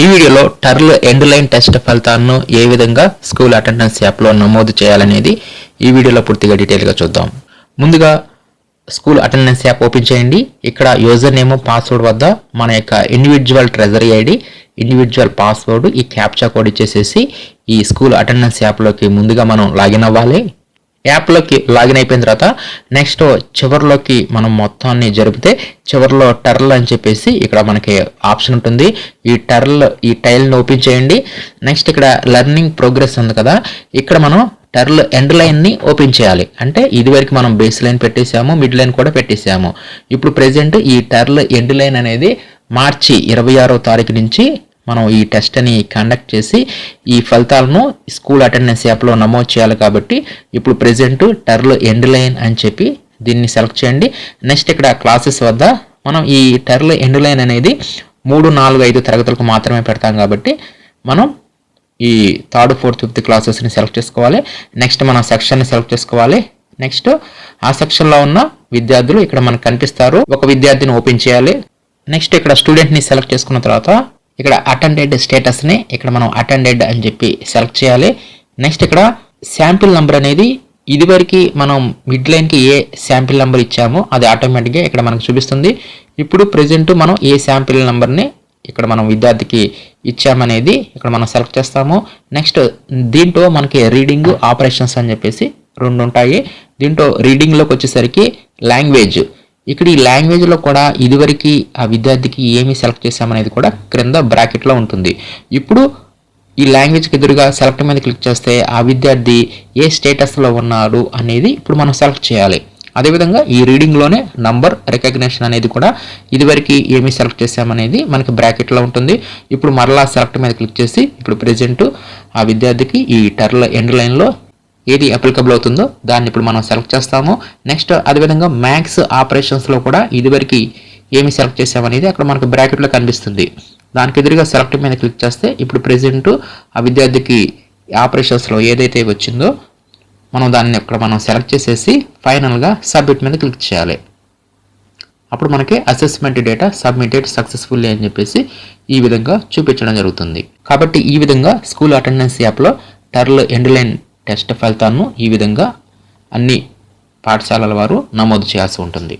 ఈ వీడియోలో టర్ల్ end line test ఫలితాలను ఏ విధంగా స్కూల్ అటెండెన్స్ యాప్లో నమోదు చేయాలనేది ఈ వీడియోలో పూర్తిగా డీటెయిల్గా చూద్దాం. ముందుగా స్కూల్ అటెండెన్స్ యాప్ ఓపెన్ చేయండి. ఇక్కడ యూజర్ నేమ్ పాస్వర్డ్ వద్ద మన యొక్క individual treasury ID individual password ఈ క్యాప్చా కోడ్ ఇచ్చేసేసి ఈ స్కూల్ అటెండెన్స్ యాప్లోకి ముందుగా మనం లాగిన్ అవ్వాలి. యాప్లోకి లాగిన్ అయిపోయిన తర్వాత నెక్స్ట్ చివరిలోకి మనం మొత్తాన్ని జరిపితే చివరిలో టర్ల్ అని చెప్పేసి ఇక్కడ మనకి ఆప్షన్ ఉంటుంది. ఈ టర్ల్ ఈ టైల్ని ఓపెన్ చేయండి. నెక్స్ట్ ఇక్కడ లెర్నింగ్ ప్రోగ్రెస్ ఉంది కదా ఇక్కడ మనం టర్ల్ ఎండ్ లైన్ని ఓపెన్ చేయాలి. అంటే ఇదివరకు మనం బేస్ లైన్ పెట్టేసాము మిడ్ లైన్ కూడా పెట్టేసాము. ఇప్పుడు ప్రెసెంట్ ఈ టర్ల్ ఎండ్ లైన్ అనేది మార్చి ఇరవై ఆరో తారీఖు నుంచి మనం ఈ టెస్ట్ని కండక్ట్ చేసి ఈ ఫలితాలను స్కూల్ అటెండెన్స్ యాప్లో నమోదు చేయాలి కాబట్టి ఇప్పుడు ప్రెసెంట్ టర్ల్ ఎండ్ లైన్ అని చెప్పి దీన్ని సెలెక్ట్ చేయండి. నెక్స్ట్ ఇక్కడ క్లాసెస్ వద్ద మనం ఈ టర్ల్ ఎండ్ లైన్ అనేది మూడు నాలుగు ఐదు తరగతులకు మాత్రమే పెడతాం కాబట్టి మనం ఈ థర్డ్ ఫోర్త్ ఫిఫ్త్ క్లాసెస్ని సెలెక్ట్ చేసుకోవాలి. నెక్స్ట్ మనం సెక్షన్ని సెలెక్ట్ చేసుకోవాలి. నెక్స్ట్ ఆ సెక్షన్లో ఉన్న విద్యార్థులు ఇక్కడ మనకు కనిపిస్తారు. ఒక విద్యార్థిని ఓపెన్ చేయాలి. నెక్స్ట్ ఇక్కడ స్టూడెంట్ని సెలెక్ట్ చేసుకున్న తర్వాత ఇక్కడ అటెండెడ్ స్టేటస్ని ఇక్కడ మనం అటెండెడ్ అని చెప్పి సెలెక్ట్ చేయాలి. నెక్స్ట్ ఇక్కడ శాంపిల్ నెంబర్ అనేది ఇదివరకు మనం మిడ్ లైన్కి ఏ శాంపిల్ నెంబర్ ఇచ్చామో అది ఆటోమేటిక్గా ఇక్కడ మనకు చూపిస్తుంది. ఇప్పుడు ప్రజెంట్ మనం ఏ శాంపిల్ నెంబర్ని ఇక్కడ మనం విద్యార్థికి ఇచ్చామనేది ఇక్కడ మనం సెలెక్ట్ చేస్తాము. నెక్స్ట్ దీంట్లో మనకి రీడింగ్ ఆపరేషన్స్ అని చెప్పేసి రెండు ఉంటాయి. దీంట్లో రీడింగ్లోకి వచ్చేసరికి లాంగ్వేజ్ ఇక్కడ ఈ లాంగ్వేజ్లో కూడా ఇదివరకు ఆ విద్యార్థికి ఏమి సెలెక్ట్ చేశామనేది కూడా క్రింద బ్రాకెట్లో ఉంటుంది. ఇప్పుడు ఈ లాంగ్వేజ్కి ఎదురుగా సెలెక్ట్ మీద క్లిక్ చేస్తే ఆ విద్యార్థి ఏ స్టేటస్లో ఉన్నాడు అనేది ఇప్పుడు మనం సెలెక్ట్ చేయాలి. అదేవిధంగా ఈ రీడింగ్లోనే నంబర్ రికగ్నేషన్ అనేది కూడా ఇదివరకు ఏమి సెలెక్ట్ చేసామనేది మనకి బ్రాకెట్లో ఉంటుంది. ఇప్పుడు మరలా సెలెక్ట్ మీద క్లిక్ చేసి ఇప్పుడు ప్రెజెంట్ ఆ విద్యార్థికి ఈ టర్ల ఎండ్ లైన్లో ఏది అప్లికబుల్ అవుతుందో దాన్ని ఇప్పుడు మనం సెలెక్ట్ చేస్తాము. నెక్స్ట్ అదేవిధంగా మ్యాథ్స్ ఆపరేషన్స్లో కూడా ఇదివరకు ఏమి సెలెక్ట్ చేసామనేది అక్కడ మనకు బ్రాకెట్లో కనిపిస్తుంది. దానికి ఎదురుగా సెలెక్ట్ మీద క్లిక్ చేస్తే ఇప్పుడు ప్రెజెంట్ ఆ విద్యార్థికి ఆపరేషన్స్లో ఏదైతే వచ్చిందో మనం దాన్ని ఇక్కడ మనం సెలెక్ట్ చేసేసి ఫైనల్గా సబ్మిట్ మీద క్లిక్ చేయాలి. అప్పుడు మనకి అసెస్మెంట్ డేటా సబ్మిటెడ్ సక్సెస్ఫుల్లీ అని చెప్పేసి ఈ విధంగా చూపించడం జరుగుతుంది. కాబట్టి ఈ విధంగా స్కూల్ అటెండెన్స్ యాప్లో టర్ల్ ఎండ్ లైన్ టెస్ట్ ఫలితాలను ఈ విధంగా అన్ని పాఠశాలల వారు నమోదు చేయాల్సి ఉంటుంది.